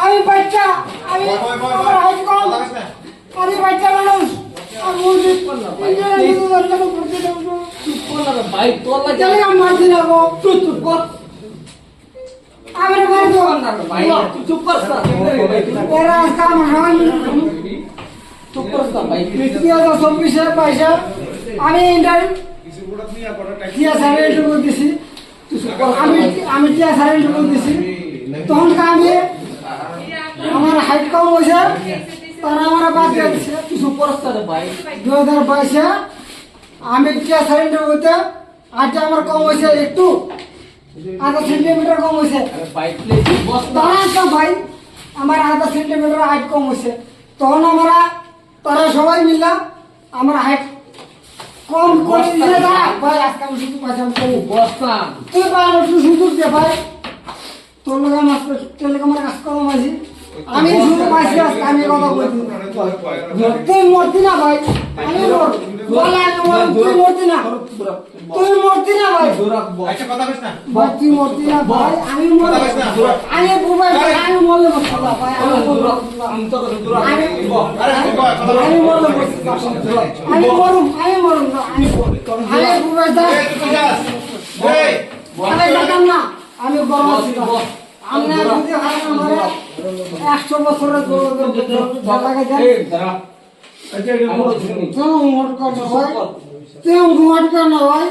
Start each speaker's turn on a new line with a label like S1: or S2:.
S1: আমি বাচ্চা আমি আমি বাচ্চা মানুষ
S2: চুপ কর চুপ কর না
S1: এরা আজকে আমার হান
S2: চুপ কর না ভাই
S1: দুই হাজার চব্বিশে পয়সা আমি ইন্টার টিয়া স্যারের ইন্টারভিউ দিছি আমি আমি টিয়া স্যারের ইন্টারভিউ দিছি তখন আমি আমার হাইট কম হয়েছে। তারা আমার বাদ দিয়ে দিছে।
S2: চুপ কর ভাই
S1: দু হাজার বাইশে আমি টিয়া স্যারের ইন্টারভিউতে হাইটটা আমার কম হয়েছে একটু। আধা সেন্টিমিটার কম হয়েছে।
S2: আরে ভাই
S1: আমার আধা সেন্টিমিটার হাইট কম হয়েছে। তখন আমরা তারা সবাই মিললা আমার হাইট কম করে দিলে তারা ভাই আজকে আমি শুধু পয়সা আমি
S2: করব বস্তা।
S1: তুই ভাই আমার একটু সুযোগ দে ভাই। তোর লোক আমার তোর লোক আমার কাজ কম মাঝি আমি শুধু পাইছি আজকে আমি কথা বলছি তুই মরতি না ভাই। আমি মর তুই মরতি না। তুই মরতি না ভাই। ভাই তুই মরতি না ভাই আমি মর আমি বুবাই আমি মরলে মরছি ভাই আমি মরলে
S2: আমি তো দূর
S1: আমি আমি মরলে আমি মরুম আমি মরুম না আমি আমি বুবাই দা আমি জানতাম না। আমি গরম আছি না। যদি হারান আমারে একশো বছরের
S2: এই দাঁড়া আমার শুনি
S1: কেউ মোট কর না ভাই